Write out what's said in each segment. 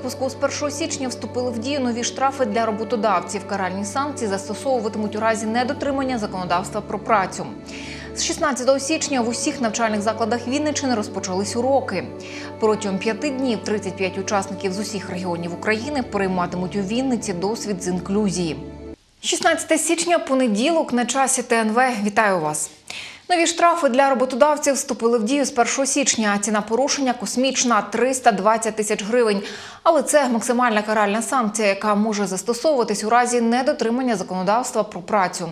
випуску з 1 січня вступили в дію нові штрафи для роботодавців. Каральні санкції застосовуватимуть у разі недотримання законодавства про працю. З 16 січня в усіх навчальних закладах Вінниччини розпочались уроки. Протягом п'яти днів 35 учасників з усіх регіонів України перейматимуть у Вінниці досвід з інклюзії. 16 січня, понеділок на часі ТНВ. Вітаю вас. Нові штрафи для роботодавців вступили в дію з 1 січня. Ціна порушення космічна 320 тисяч гривень. Але це максимальна каральна санкція, яка може застосовуватись у разі недотримання законодавства про працю.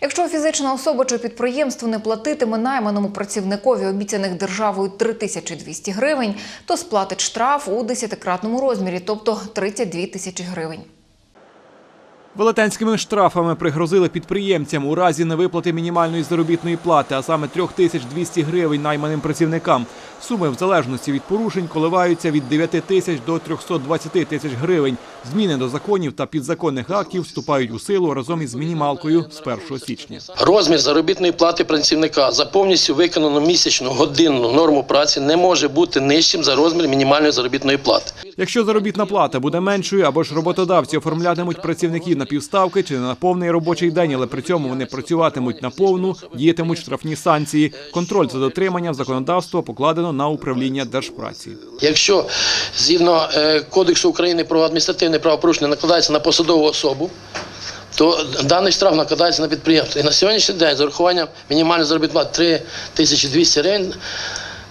Якщо фізична особа чи підприємство не платитиме найманому працівникові обіцяних державою 3200 гривень, то сплатить штраф у десятикратному розмірі, тобто 32 тисячі гривень. Велетенськими штрафами пригрозили підприємцям у разі невиплати мінімальної заробітної плати, а саме 3200 гривень найманим працівникам. Суми в залежності від порушень коливаються від 9 тисяч до 320 тисяч гривень. Зміни до законів та підзаконних актів вступають у силу разом із мінімалкою з 1 січня. Розмір заробітної плати працівника за повністю виконану місячну годинну норму праці не може бути нижчим за розмір мінімальної заробітної плати. Якщо заробітна плата буде меншою або ж роботодавці оформлятимуть працівників на півставки чи на повний робочий день, але при цьому вони працюватимуть на повну, діятимуть штрафні санкції. Контроль за дотриманням законодавства покладено на управління держпраці. Якщо згідно е, Кодексу України про адміністративне правопорушення накладається на посадову особу, то даний штраф накладається на підприємство. І на сьогоднішній день з урахуванням мінімальної заробітної плати 3200 гривень,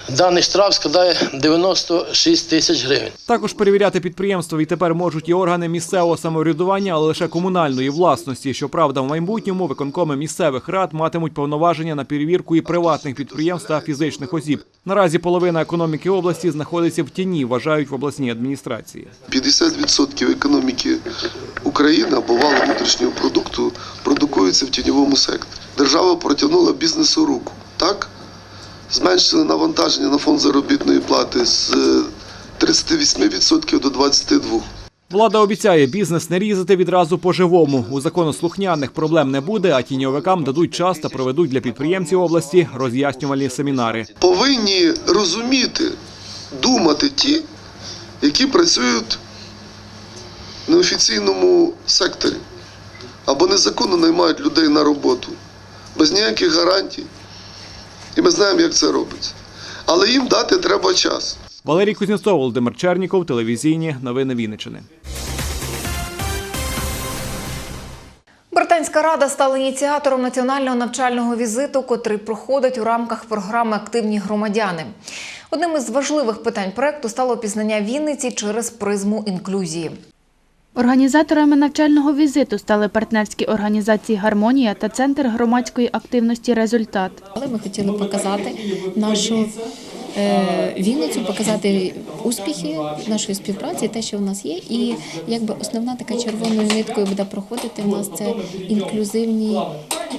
даний штраф складає 96 тисяч гривень. Також перевіряти підприємство відтепер можуть і органи місцевого самоврядування, але лише комунальної власності. Щоправда, в майбутньому виконкоми місцевих рад матимуть повноваження на перевірку і приватних підприємств та фізичних осіб. Наразі половина економіки області знаходиться в тіні, вважають в обласній адміністрації. 50% економіки України або валу внутрішнього продукту продукується в тіньовому секторі. Держава протягнула бізнесу руку. Так? Зменшили навантаження на фонд заробітної плати з е, 38% до 22%. Влада обіцяє бізнес не різати відразу по-живому. У законослухняних проблем не буде, а тіньовикам дадуть час та проведуть для підприємців області роз'яснювальні семінари. Повинні розуміти, думати ті, які працюють в неофіційному секторі або незаконно наймають людей на роботу без ніяких гарантій. І ми знаємо, як це робиться. Але їм дати треба час. Валерій Кузнєцов, Володимир Черніков, телевізійні новини Вінниччини. Британська рада стала ініціатором національного навчального візиту, котрий проходить у рамках програми Активні громадяни. Одним із важливих питань проекту стало пізнання Вінниці через призму інклюзії. Організаторами навчального візиту стали партнерські організації Гармонія та Центр громадської активності Результат. Але ми хотіли показати нашу е, Вінницю, показати успіхи нашої співпраці, те, що в нас є, і якби основна така червоною ниткою буде проходити в нас це інклюзивні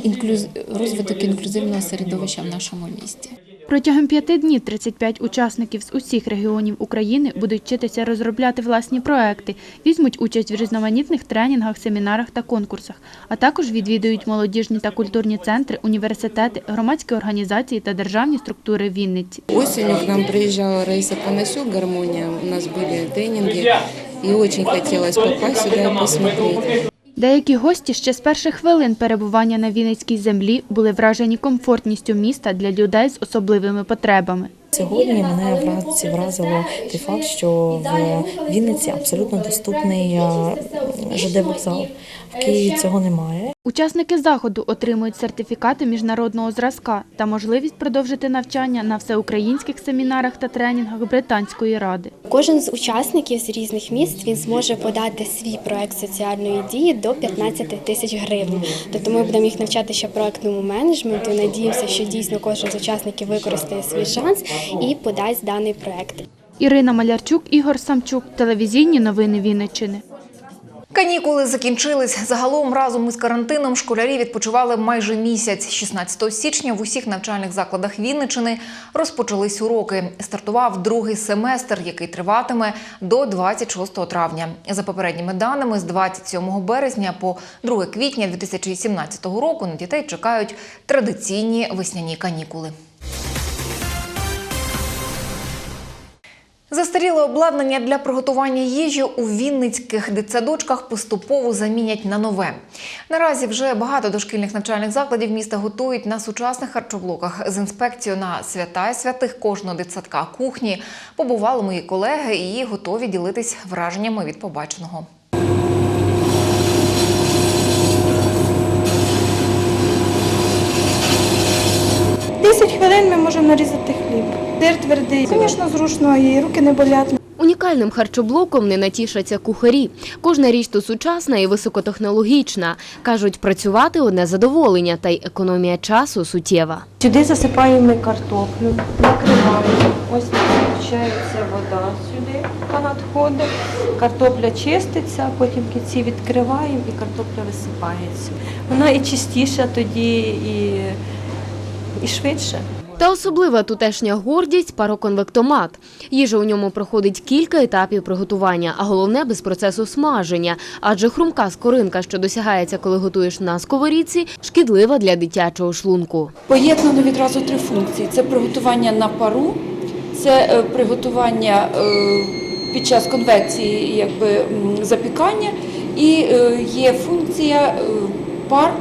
інклюз, розвиток інклюзивного середовища в нашому місті. Протягом п'яти днів 35 учасників з усіх регіонів України будуть вчитися розробляти власні проекти, візьмуть участь в різноманітних тренінгах, семінарах та конкурсах, а також відвідують молодіжні та культурні центри, університети, громадські організації та державні структури Вінниці. Осенью к нам приезжала Раиса Панасюк, гармония, у нас были тренинги, и очень хотелось попасть сюда и посмотреть. Деякі гості ще з перших хвилин перебування на Вінницькій землі були вражені комфортністю міста для людей з особливими потребами. Сьогодні мене враз- вразило той факт, що в Вінниці абсолютно доступний е, ЖД вокзал. В Києві цього немає. Учасники заходу отримують сертифікати міжнародного зразка та можливість продовжити навчання на всеукраїнських семінарах та тренінгах Британської ради. Кожен з учасників з різних міст він зможе подати свій проект соціальної дії до 15 тисяч гривень. Тобто ми будемо їх навчати ще проектному менеджменту. Надіємося, що дійсно кожен з учасників використає свій шанс і подасть даний проект. Ірина Малярчук, Ігор Самчук, телевізійні новини Вінниччини. Канікули закінчились. Загалом разом із карантином школярі відпочивали майже місяць. 16 січня в усіх навчальних закладах Вінничини розпочались уроки. Стартував другий семестр, який триватиме до 26 травня. За попередніми даними, з 27 березня по 2 квітня 2017 року на дітей чекають традиційні весняні канікули. Застаріле обладнання для приготування їжі у вінницьких дитсадочках поступово замінять на нове. Наразі вже багато дошкільних навчальних закладів міста готують на сучасних харчоблоках. З інспекцією на свята і святих кожного дитсадка кухні побували мої колеги і готові ділитись враженнями від побаченого. Десять хвилин ми можемо нарізати хліб. Сир твердий. Звісно, зручно і руки не болять. Унікальним харчоблоком не натішаться кухарі. Кожна річ тут сучасна і високотехнологічна. Кажуть, працювати одне задоволення, та й економія часу суттєва. Сюди засипаємо картоплю, накриваємо. Ось включається вода сюди, яка надходить. Картопля чиститься, потім кінці відкриваємо і картопля висипається. Вона і чистіша тоді, і, і швидше. Та особлива тутешня гордість пароконвектомат. Їжа у ньому проходить кілька етапів приготування, а головне без процесу смаження. Адже хрумка скоринка, що досягається, коли готуєш на сковорідці, шкідлива для дитячого шлунку. Поєднано відразу три функції: це приготування на пару, це е, приготування е, під час конвекції, якби запікання, і е, є функція пар.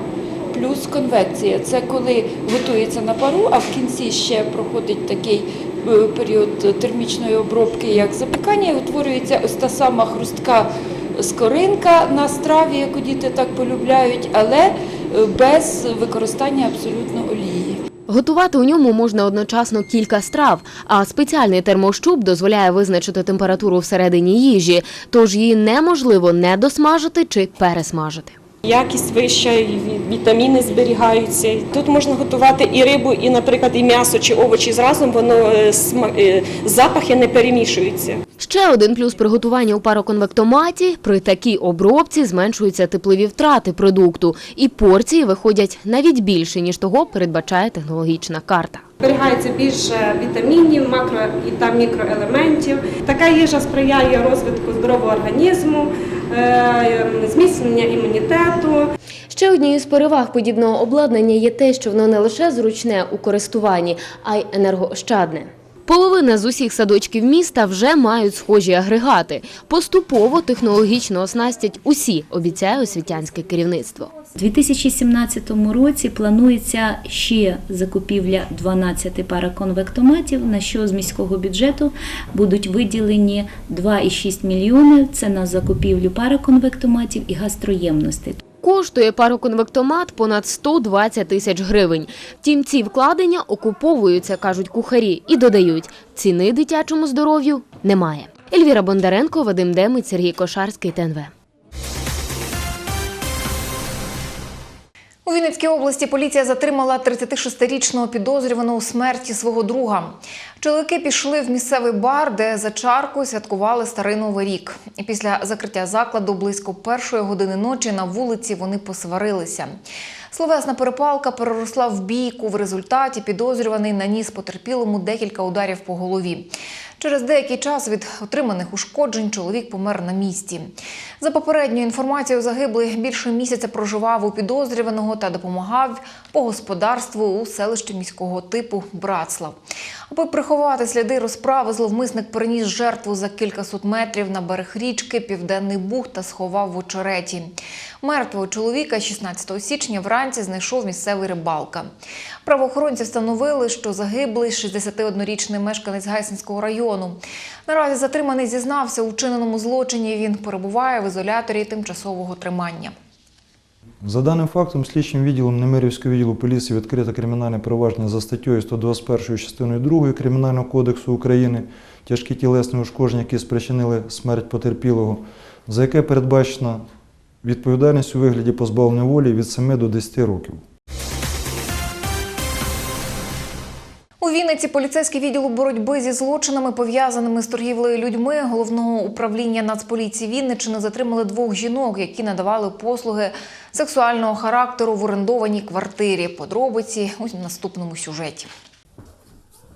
Плюс конвекція це коли готується на пару, а в кінці ще проходить такий е, період термічної обробки, як запікання, і утворюється ось та сама хрустка скоринка на страві, яку діти так полюбляють, але е, без використання абсолютно олії. Готувати у ньому можна одночасно кілька страв, а спеціальний термощуп дозволяє визначити температуру всередині їжі, тож її неможливо не досмажити чи пересмажити. Якість вища, і вітаміни зберігаються. Тут можна готувати і рибу, і, наприклад, і м'ясо чи овочі зразу, воно е, сма- е, запахи не перемішуються. Ще один плюс приготування у пароконвектоматі – при такій обробці зменшуються теплові втрати продукту, і порції виходять навіть більше, ніж того передбачає технологічна карта. Зберігається більше вітамінів, макро і та мікроелементів. Така їжа сприяє розвитку здорового організму, зміцнення імунітету. Ще однією з переваг подібного обладнання є те, що воно не лише зручне у користуванні, а й енергоощадне. Половина з усіх садочків міста вже мають схожі агрегати. Поступово технологічно оснастять усі, обіцяє освітянське керівництво. У 2017 році планується ще закупівля 12 параконвектоматів, на що з міського бюджету будуть виділені 2,6 мільйони. Це на закупівлю параконвектоматів і гастроємностей. Коштує пароконвектомат понад 120 тисяч гривень. Втім, ці вкладення окуповуються, кажуть кухарі, і додають, ціни дитячому здоров'ю немає. Ельвіра Бондаренко, Вадим Демець, Сергій Кошарський, ТНВ. У Вінницькій області поліція затримала 36-річного підозрюваного у смерті свого друга. Чоловіки пішли в місцевий бар, де за чаркою святкували старий новий рік. Після закриття закладу близько першої години ночі на вулиці вони посварилися. Словесна перепалка переросла в бійку. В результаті підозрюваний наніс потерпілому декілька ударів по голові. Через деякий час від отриманих ушкоджень чоловік помер на місці. За попередньою інформацією, загиблий більше місяця проживав у підозрюваного та допомагав по господарству у селищі міського типу Братслав. Аби приховати сліди розправи, зловмисник переніс жертву за кількасот метрів на берег річки Південний Буг та сховав в очереті. Мертвого чоловіка 16 січня вранці знайшов місцевий рибалка. Правоохоронці встановили, що загиблий 61-річний мешканець Гайсинського району. Наразі затриманий зізнався у вчиненому злочині. Він перебуває в ізоляторі тимчасового тримання. За даним фактом, слідчим відділом Немирівського відділу поліції відкрите кримінальне провадження за статтею 121 частиною 2 Кримінального кодексу України тяжкі тілесні ушкодження, які спричинили смерть потерпілого, за яке передбачена відповідальність у вигляді позбавлення волі від 7 до 10 років. У Вінниці поліцейський відділ боротьби зі злочинами, пов'язаними з торгівлею людьми головного управління Нацполіції Вінниччини затримали двох жінок, які надавали послуги сексуального характеру в орендованій квартирі. Подробиці у наступному сюжеті.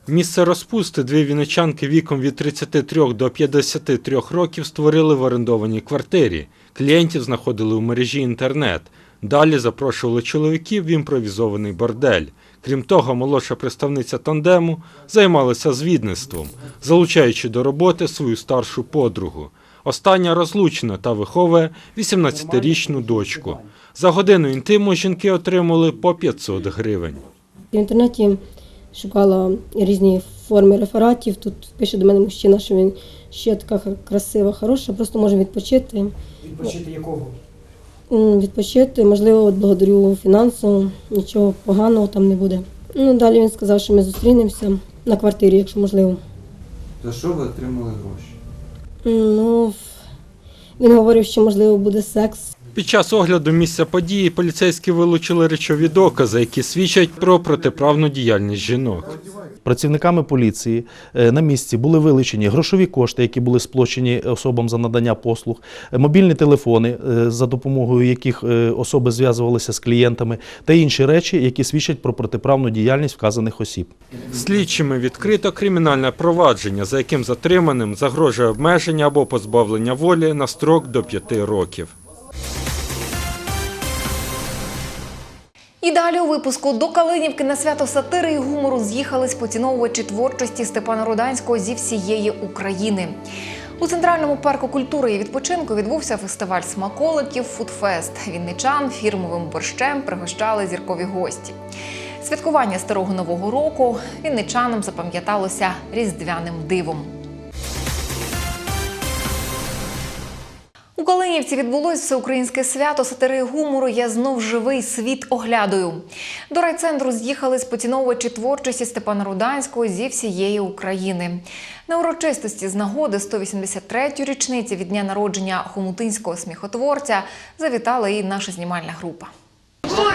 Місце розпусти дві вінничанки віком від 33 до 53 років створили в орендованій квартирі. Клієнтів знаходили у мережі інтернет. Далі запрошували чоловіків в імпровізований бордель. Крім того, молодша представниця тандему займалася звідництвом, залучаючи до роботи свою старшу подругу. Остання розлучена та виховує 18-річну дочку. За годину інтиму жінки отримали по 500 гривень. В інтернеті шукала різні форми рефератів. Тут пише до мене мужчина, що він ще така красива, хороша, просто може відпочити. Відпочити якого? Відпочити, можливо, от благодарю фінансово, нічого поганого там не буде. Ну, далі він сказав, що ми зустрінемося на квартирі, якщо можливо. За що ви отримали гроші? Ну, він говорив, що можливо буде секс. Під час огляду місця події поліцейські вилучили речові докази, які свідчать про протиправну діяльність жінок. Працівниками поліції е, на місці були вилучені грошові кошти, які були сплочені особам за надання послуг, е, мобільні телефони, е, за допомогою яких особи зв'язувалися з клієнтами, та інші речі, які свідчать про протиправну діяльність вказаних осіб. Слідчими відкрито кримінальне провадження, за яким затриманим загрожує обмеження або позбавлення волі на строк до 5 років. І далі у випуску до Калинівки на свято сатири і гумору з'їхались поціновувачі творчості Степана Руданського зі всієї України. У центральному парку культури і відпочинку відбувся фестиваль смаколиків Фудфест. Вінничан фірмовим борщем пригощали зіркові гості. Святкування старого нового року вінничанам запам'яталося різдвяним дивом. Калинівці відбулось всеукраїнське свято сатири гумору. Я знов живий світ оглядаю. До райцентру з'їхали поціновувачі творчості Степана Руданського зі всієї України. На урочистості з нагоди 183-ї річниці від дня народження хомутинського сміхотворця завітала і наша знімальна група.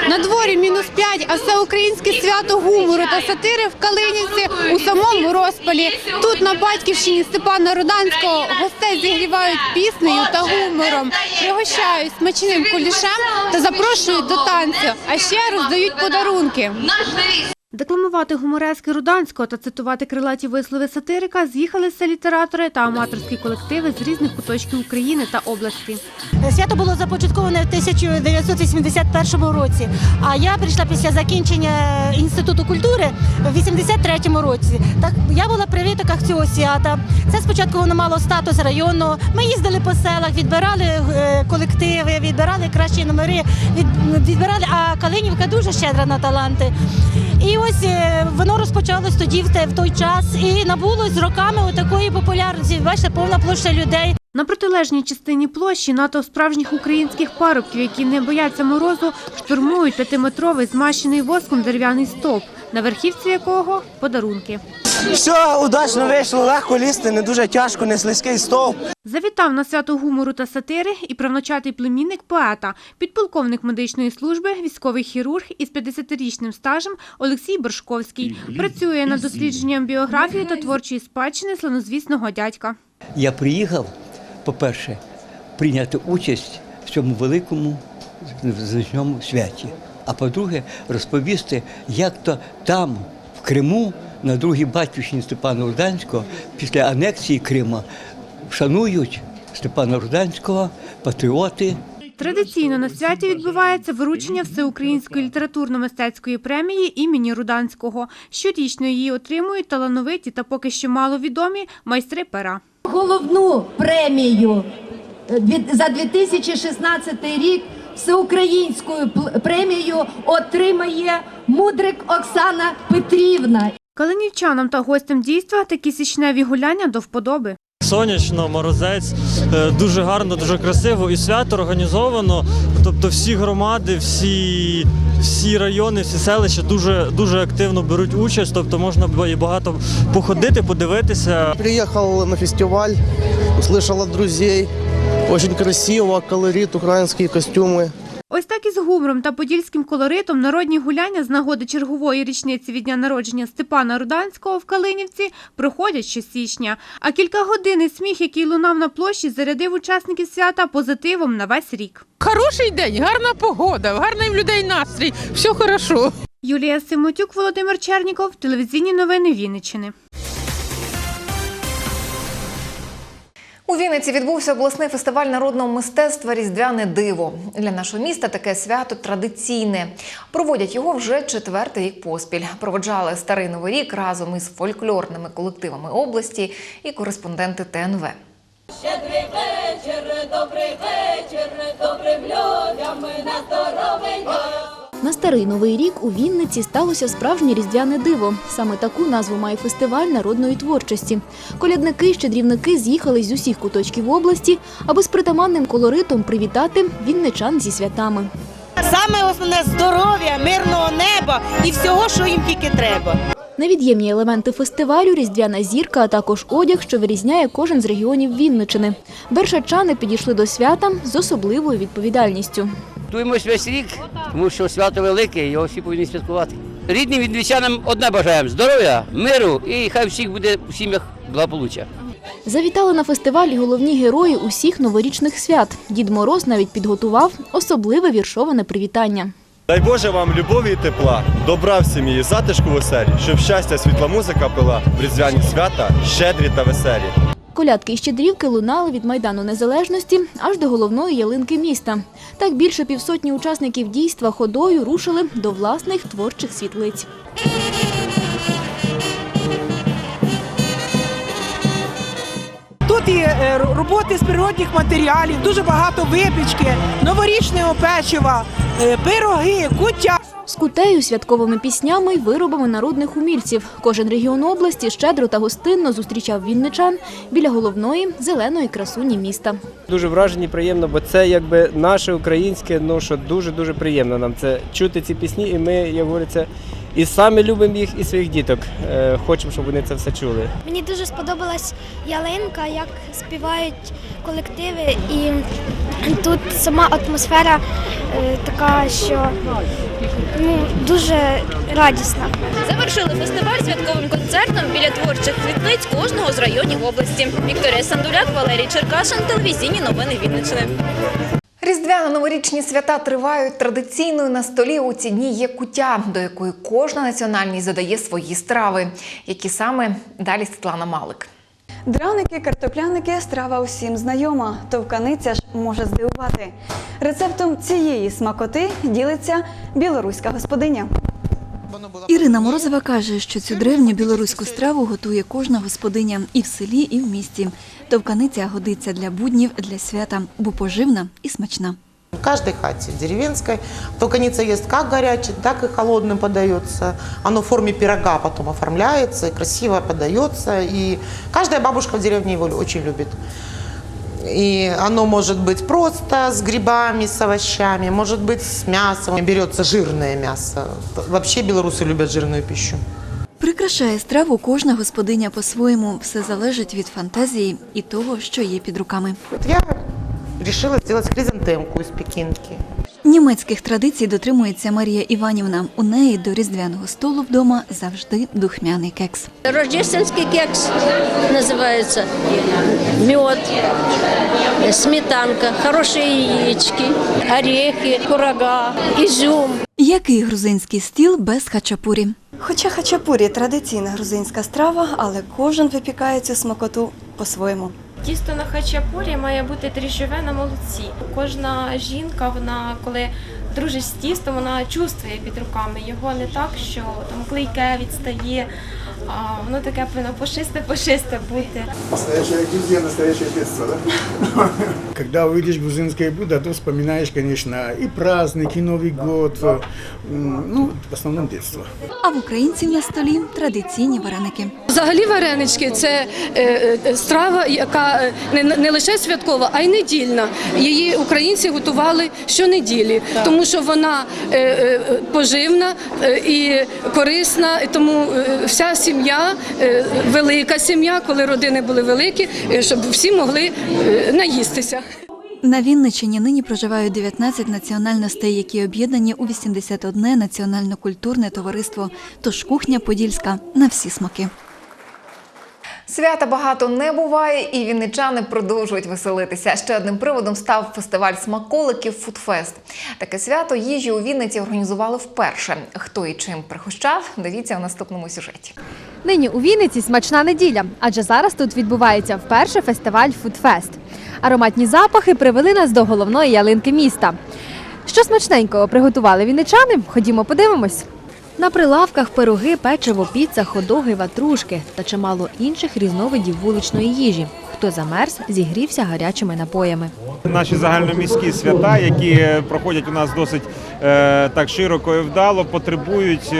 На дворі мінус 5, а все українське свято гумору та сатири в Калинівці у самому розпалі. Тут на батьківщині Степана Руданського гостей зігрівають піснею та гумором, пригощають смачним кулішем та запрошують до танцю, а ще роздають подарунки. Декламувати гуморески Руданського та цитувати крилаті вислови сатирика з'їхалися літератори та аматорські колективи з різних куточків України та області. Свято було започатковане в 1981 році. А я прийшла після закінчення інституту культури в 83 році. Так я була при витоках цього свята. Це спочатку воно мало статус району. Ми їздили по селах, відбирали е, колективи, відбирали кращі номери, відбирали. А Калинівка дуже щедра на таланти. І ось е, воно розпочалось тоді в той час і набуло з роками такої популярності. Бачите, повна площа людей. На протилежній частині площі НАТО справжніх українських парубків, які не бояться морозу, штурмують п'ятиметровий змащений воском дерев'яний стовп, на верхівці якого подарунки. Все удачно вийшло, легко лізти, не дуже тяжко, не слизький стовп. Завітав на свято гумору та сатири і правночатий племінник поета, підполковник медичної служби, військовий хірург із 50-річним стажем Олексій Боршковський. Працює над дослідженням біографії та творчої спадщини славнозвісного дядька. Я приїхав, по-перше, прийняти участь в цьому великому значному святі. А по-друге, розповісти, як то там, в Криму, на другій батьківщині Степана Руданського, після анексії Крима, шанують Степана Руданського, патріоти. Традиційно на святі відбувається вручення всеукраїнської літературно-мистецької премії імені Руданського. Щорічно її отримують талановиті та поки що маловідомі майстри пера. головну премію е, дві- за 2016 рік всеукраїнську пл- премію отримає мудрик Оксана Петрівна. Калинівчанам та гостям дійства такі січневі гуляння до вподоби. Сонячно, морозець, е, дуже гарно, дуже красиво і свято організовано. Тобто всі громади, всі, всі райони, всі селища дуже, дуже активно беруть участь. Тобто можна і багато походити, подивитися. Приехал на фестиваль, услышал от друзей. Очень красиво, колорит, украинские костюмы. Ось так із гумором та подільським колоритом народні гуляння з нагоди чергової річниці від дня народження Степана Руданського в Калинівці проходять щосічня. А кількагодинний сміх, який лунав на площі, зарядив учасників свята позитивом на весь рік. Хороший день, гарна погода, гарний в людей настрій, все хорошо. Юлія Симотюк, Володимир Черніков, телевізійні новини Вінниччини. У Вінниці відбувся обласний фестиваль народного мистецтва Різдвяне диво. Для нашого міста таке свято традиційне. Проводять його вже четвертий рік поспіль. Проводжали старий новий рік разом із фольклорними колективами області і кореспонденти ТНВ. Щедрий вечір, добрий вечір, добрим людям на здоров'я. На старий новий рік у Вінниці сталося справжнє різдвяне диво. Саме таку назву має фестиваль народної творчості. Колядники щедрівники з'їхались з усіх куточків області, аби з притаманним колоритом привітати вінничан зі святами. Саме основне здоров'я, мирного неба і всього, що їм тільки треба. Невід'ємні елементи фестивалю різдвяна зірка, а також одяг, що вирізняє кожен з регіонів Вінничини. Бершачани підійшли до свята з особливою відповідальністю. Готуємось весь рік, тому що свято велике, його всі повинні святкувати. Рідним відвічанам одне бажаємо здоров'я, миру і хай всіх буде у сім'ях благополуччя. Завітали на фестиваль головні герої усіх новорічних свят. Дід Мороз навіть підготував особливе віршоване привітання. Дай Боже вам любові і тепла, добра в сім'ї, затишку веселі, щоб щастя, світла музика пила в різдвяні свята, щедрі та веселі. Колядки і щедрівки лунали від Майдану Незалежності аж до головної ялинки міста. Так більше півсотні учасників дійства ходою рушили до власних творчих світлиць. Роботи з природних матеріалів, дуже багато випічки, новорічного печива, е, пироги, куття. З кутею, святковими піснями й виробами народних умільців. Кожен регіон області щедро та гостинно зустрічав вінничан біля головної зеленої красуні міста. Дуже вражені, приємно, бо це якби наше українське, ну що дуже дуже приємно нам це чути ці пісні, і ми, як говориться, і самі любимо їх, і своїх діток. Е, Хочемо, щоб вони це все чули. Мені дуже сподобалась ялинка, як співають колективи, і тут сама атмосфера е, така, що ну, дуже радісна. Завершили фестиваль святковим концертом біля творчих світлиць кожного з районів області. Вікторія Сандуляк, Валерій Черкашин, телевізійні новини Вінниччини. Різдвяно-новорічні свята тривають традиційною на столі. У ці дні є кутя, до якої кожна національність задає свої страви. Які саме далі Світлана Малик. Драники, картопляники – страва усім знайома, товканиця ж може здивувати. Рецептом цієї смакоти ділиться білоруська господиня. Ірина Морозова каже, що цю древню білоруську страву готує кожна господиня і в селі, і в місті. Товканиця годиться для буднів, для свята, бо поживна і смачна. В каждой хате деревенской токаница есть как горячий, так и холодным подается. Оно в форме пирога потом оформляется и красиво подается. И каждая бабушка в деревне его очень любит. И оно может быть просто с грибами, с овощами, может быть с мясом. Берется жирное мясо. Вообще белорусы любят жирную пищу. Прикрашає страву кожна господиня по-своєму. Все залежить від фантазії і того, що є під руками. Решила сделать хризантемку из пекинки. Німецьких традицій дотримується Марія Іванівна. У неї до різдвяного столу вдома завжди духмяний кекс. Рождественский кекс называется. Мед, сметанка, хорошие яички, орехи, курага, изюм. Який грузинський стіл без хачапурі? Хоча хачапурі – традиційна грузинська страва, але кожен випікає цю смакоту по-своєму. Тісто на хачапурі має бути дріжджове на молоці. Кожна жінка, вона коли дружить з тістом, вона чувствує під руками його не так, що там клейке відстає, а воно таке повинно пошисте-пошисте бути. Настоящая гильдия, настоящее песца, да? Когда увидишь грузинское блюдо, то вспоминаешь, конечно, и праздник, и Новый год, ну, в основном детство. А в українців на столі традиційні вареники. Взагалі варенички це е, е, страва, яка е, не, не лише святкова, а й недільна. Її українці готували щонеділі, тому що вона е, е, поживна е, і корисна. Тому вся сім'я, велика сім'я, коли родини були великі, щоб всі могли наїстися. На Вінниччині нині проживають 19 національностей, які об'єднані у 81 національно-культурне товариство. Тож кухня подільська на всі смаки. Свята багато не буває, і вінничани продовжують веселитися. Ще одним приводом став фестиваль смаколиків Фудфест. Таке свято їжі у Вінниці організували вперше. Хто і чим пригощав, дивіться у наступному сюжеті. Нині у Вінниці смачна неділя, адже зараз тут відбувається вперше фестиваль Фудфест. Ароматні запахи привели нас до головної ялинки міста. Що смачненького приготували вінничани? Ходімо подивимось. На прилавках пироги, печиво, піца, ходоги, ватрушки та чимало інших різновидів вуличної їжі. Хто замерз, зігрівся гарячими напоями. Наші загальноміські свята, які проходять у нас досить е, так широко і вдало, потребують.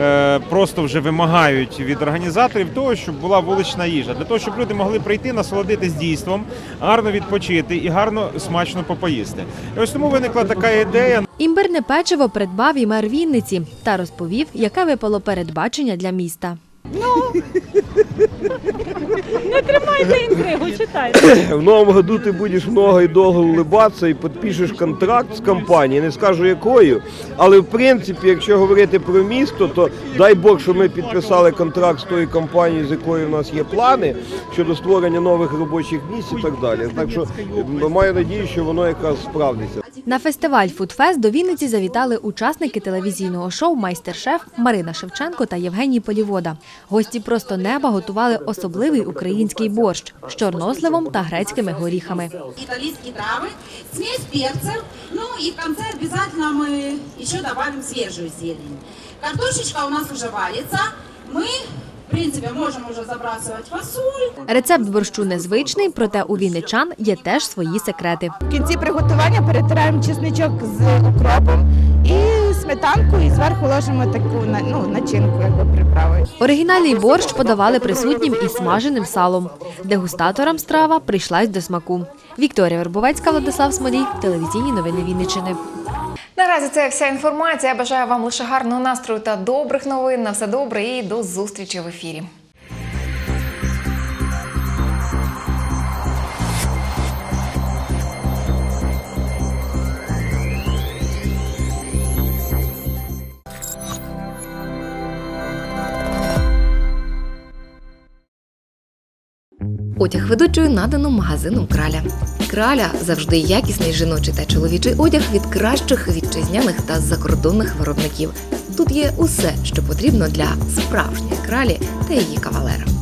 Е, Просто вже вимагають від організаторів того, щоб була вулична їжа, для того, щоб люди могли прийти, насолодитись дійством, гарно відпочити і гарно смачно попоїсти. І ось тому виникла така ідея. Імбирне печиво придбав і мер Вінниці та розповів, яке випало передбачення для міста. Не тримайте інтригу, читайте. В новом году ты будешь много и долго улыбатися і підпишеш контракт з компанією, не скажу якою, але в принципі, якщо говорити про місто, то дай Бог, що ми підписали контракт з тою компанією, з якою в нас є плани щодо створення нових робочих місць і так далі. Так що маю надію, що воно якраз справдиться. На фестиваль Фудфест до Вінниці завітали учасники телевізійного шоу Майстер-шеф Марина Шевченко та Євгеній Полівода. Гості просто неба готували особливий український борщ з чорносливом та грецькими горіхами. итальянские травы, смесь перцев, ну и в конце обязательно мы еще добавим свежую зелень. Картошечка у нас уже варится, мы, в принципе, можем уже забрасывать фасоль. Рецепт борщу незвичний, проте у вінничан є теж свої секрети. В кінці приготування перетираємо чесничок з укропом і сметанку, і зверху ложимо таку на- ну, начинку, якби приправи. Оригінальний борщ подавали присутнім із смаженим салом. Дегустаторам страва прийшлась до смаку. Вікторія Вербовецька, Владислав Смолій, телевізійні новини Вінниччини. Наразі це вся інформація. Я бажаю вам лише гарного настрою та добрих новин. На все добре і до зустрічі в ефірі. Одяг ведучою надано магазином краля. Краля завжди якісний жіночий та чоловічий одяг від кращих вітчизняних та закордонних виробників. Тут є усе, що потрібно для справжньої кралі та її кавалера.